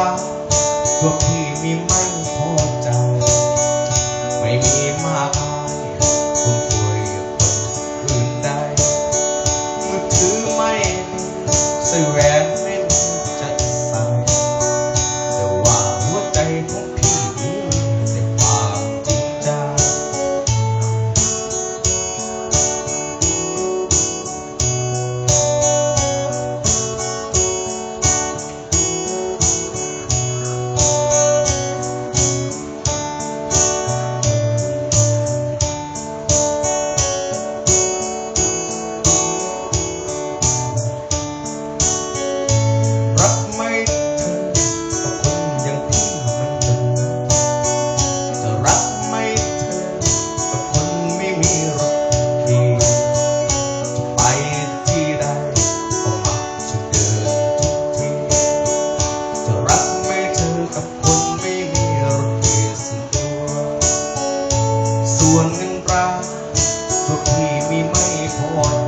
Gua pimi mai สุดที่มีไม่พอ